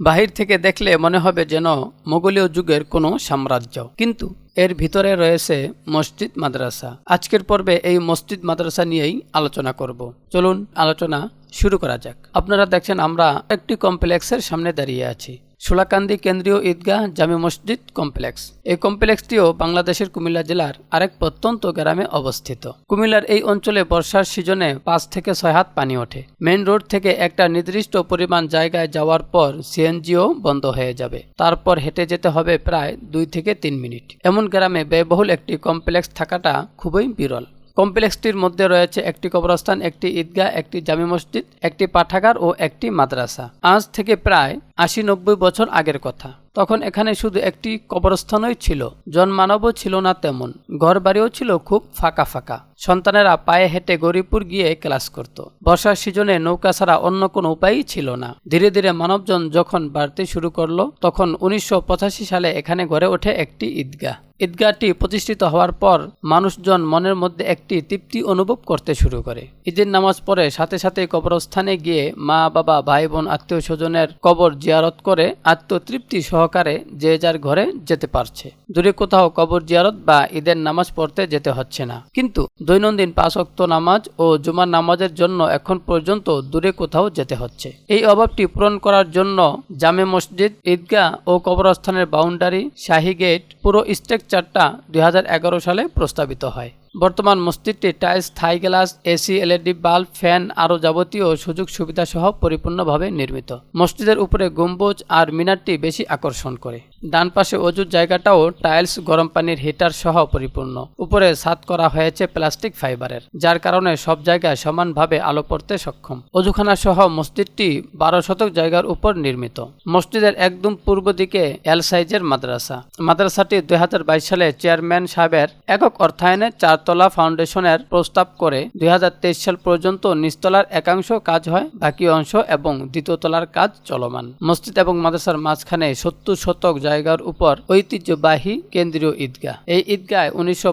বাহির থেকে দেখলে মনে হবে যেন মোগলীয় যুগের কোনো সাম্রাজ্য। কিন্তু এর ভিতরে রয়েছে মসজিদ মাদ্রাসা। আজকের পর্বে এই মসজিদ মাদ্রাসা নিয়েই আলোচনা করব। চলুন আলোচনা শুরু করা যাক। আপনারা দেখছেন আমরা একটি কমপ্লেক্সের সামনে দাঁড়িয়ে আছি। সুলাকান্দি কেন্দ্রীয় ঈদগাহ জামে মসজিদ কমপ্লেক্স। এই কমপ্লেক্সটিও বাংলাদেশের কুমিল্লা জেলার আরেক প্রত্যন্ত গ্রামে অবস্থিত। কুমিল্লার এই অঞ্চলে বর্ষার সিজনে পাঁচ থেকে ছয় হাত পানি ওঠে। মেইন রোড থেকে একটা নির্দিষ্ট পরিমাণ জায়গায় যাওয়ার পর সিএনজিও বন্ধ হয়ে যাবে। তারপর হেঁটে যেতে হবে প্রায় দুই থেকে তিন মিনিট। এমন গ্রামে ব্যয়বহুল একটি কমপ্লেক্স থাকাটা খুবই বিরল। কমপ্লেক্সটির মধ্যে রয়েছে একটি কবরস্থান, একটি ঈদগাহ, একটি জামি মসজিদ, একটি পাঠাগার ও একটি মাদ্রাসা। আজ থেকে প্রায় আশি নব্বই বছর আগের কথা। তখন এখানে শুধু একটি কবরস্থানই ছিল, জনমানবও ছিল না তেমন। ঘর বাড়িও ছিল খুব ফাঁকা ফাঁকা। সন্তানেরা পায়ে হেঁটে গরিপুর গিয়ে ক্লাস করত। বর্ষার সিজনে নৌকা ছাড়া অন্য কোনো উপায়ই ছিল না। ধীরে ধীরে মানবজন যখন বাড়তে শুরু করল, তখন উনিশশো পঁচাশি সালে এখানে গড়ে ওঠে একটি ঈদগাহ। ঈদগাহটি প্রতিষ্ঠিত হওয়ার পর মানুষজন মনের মধ্যে একটি তৃপ্তি অনুভব করতে শুরু করে। ঈদের নামাজ পড়ে সাথে সাথে কবরস্থানে গিয়ে মা, বাবা, ভাই, বোন আত্মীয় স্বজনের কবর জিয়ারত করে আত্মতৃপ্তি সহকারে যে যার ঘরে যেতে পারছে। দূরে কোথাও কবর জিয়ারত বা ঈদের নামাজ পড়তে যেতে হচ্ছে না। কিন্তু দৈনন্দিন পাঁচ অক্ত নামাজ ও জুমার নামাজের জন্য এখন পর্যন্ত দূরে কোথাও যেতে হচ্ছে। এই অভাবটি পূরণ করার জন্য জামে মসজিদ, ঈদগাহ ও কবরস্থানের বাউন্ডারি, শাহী গেট, পুরো স্ট্রাকচারটা দুই হাজার এগারো সালে প্রস্তাবিত হয়। বর্তমান মসজিদটি tiles, Thai glass, AC, LED, bulb, fan আরও যাবতীয় সুযোগ সুবিধা সহ পরিপূর্ণভাবে নির্মিত। মসজিদের উপরে গম্বুজ আর মিনারটি বেশি আকর্ষণ করে। ডান পাশে অজুর জায়গাটাও টাইলস, গরম পানির হিটার সহ পরিপূর্ণ। উপরে ছাদ করা হয়েছে প্লাস্টিক ফাইবারের, যার কারণে সব জায়গায় সমানভাবে আলো পড়তে সক্ষম। অজুখানা সহ মসজিদটি বারো শতক জায়গার উপর নির্মিত। মসজিদের একদম পূর্ব দিকে এল সাইজের মাদ্রাসা। মাদ্রাসাটি দুই হাজার বাইশ সালে চেয়ারম্যান সাহেবের একক অর্থায়নে চারতলা ফাউন্ডেশনের প্রস্তাব করে দুই হাজার তেইশ সাল পর্যন্ত নিচতলার একাংশ কাজ হয়, বাকি অংশ এবং দ্বিতীয় তলার কাজ চলমান। মসজিদ এবং মাদ্রাসার মাঝখানে সত্তর শতক জায়গার উপর ঐতিহ্যবাহী কেন্দ্রীয় ঈদগাহ। এই ঈদগাহ উনিশশো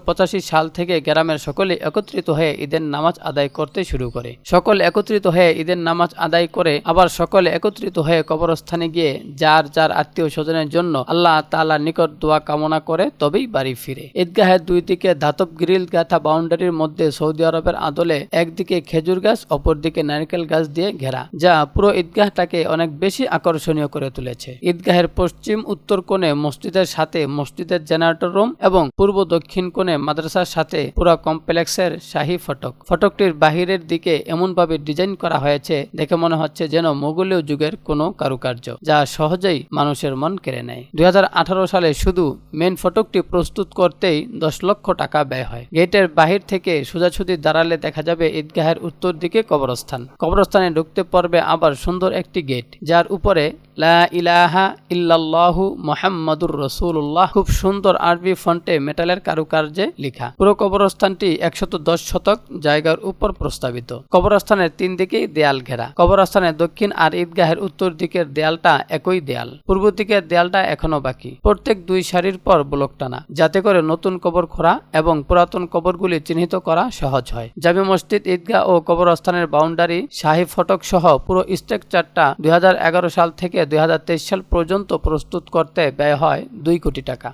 সাল থেকে গ্রামের সকলে একত্রিত হয়ে ঈদের নামাজ আদায় করতে শুরু করে। সকল একত্রিত হয়ে ঈদের নামাজ আদায় করে আবার সকলে একত্রিত হয়ে কবরস্থানে গিয়ে যার যার আত্মীয় স্বজনের জন্য আল্লাহ তাআলার নিকট দোয়া কামনা করে তবেই বাড়ি ফিরে। ঈদগাহের দুই দিকে ধাতব গ্রিল গাথা বাউন্ডারির মধ্যে সৌদি আরবের আদলে একদিকে খেজুর গাছ, অপরদিকে নারকেল গাছ দিয়ে ঘেরা, যা পুরো ঈদগাহটাকে অনেক বেশি আকর্ষণীয় করে তুলেছে। ঈদগাহের পশ্চিম উত্তর কোণে মসজিদের সাথে মসজিদের জেনারেটর রুম এবং পূর্ব দক্ষিণ কোণে মাদ্রাসার সাথে পুরো কমপ্লেক্সের শাহী ফটক। ফটকটির বাহিরের দিকে এমনভাবে ডিজাইন করা হয়েছে, দেখে মনে হচ্ছে যেন মোগলীয় যুগের কোনো কারুকার্য, যা সহজেই মানুষের মন কেড়ে নেয়। দুই হাজার আঠারো সালে শুধু মেন ফটকটি প্রস্তুত করতেই দশ লক্ষ টাকা ব্যয় হয়। গেটের বাহির থেকে সোজাসুজি দাঁড়ালে দেখা যাবে ঈদগাহের উত্তর দিকে কবরস্থান। কবরস্থানে ঢুকতে পারবে আবার সুন্দর একটি গেট, যার উপরে লা মোহাম্মদুর রসুল্লাহ খুব সুন্দর আরবি ফন্টে মেটালের কারুকার্যে লেখা। পুরো কবরস্থানটি একশত দশ শতক জায়গার উপর প্রস্তাবিত। কবরস্থানের তিন দিকেই দেয়াল ঘেরা। কবরস্থানের দক্ষিণ আর ঈদগাহের উত্তর দিকের দেয়ালটা একই দেয়াল। পূর্ব দিকের দেয়ালটা এখনও বাকি। প্রত্যেক দুই সারির পর ব্লক টানা। যাতে করে নতুন কবর খোঁড়া এবং পুরাতন কবরগুলি চিহ্নিত করা সহজ হয়। জামি মসজিদ, ঈদগাহ ও কবরস্থানের বাউন্ডারি, শাহী ফটক সহ পুরো স্ট্রাকচারটা দুই হাজার এগারো সাল থেকে দু হাজার তেইশ সাল পর্যন্ত প্রস্তুত করতে ব্যয় হয় দুই কোটি টাকা।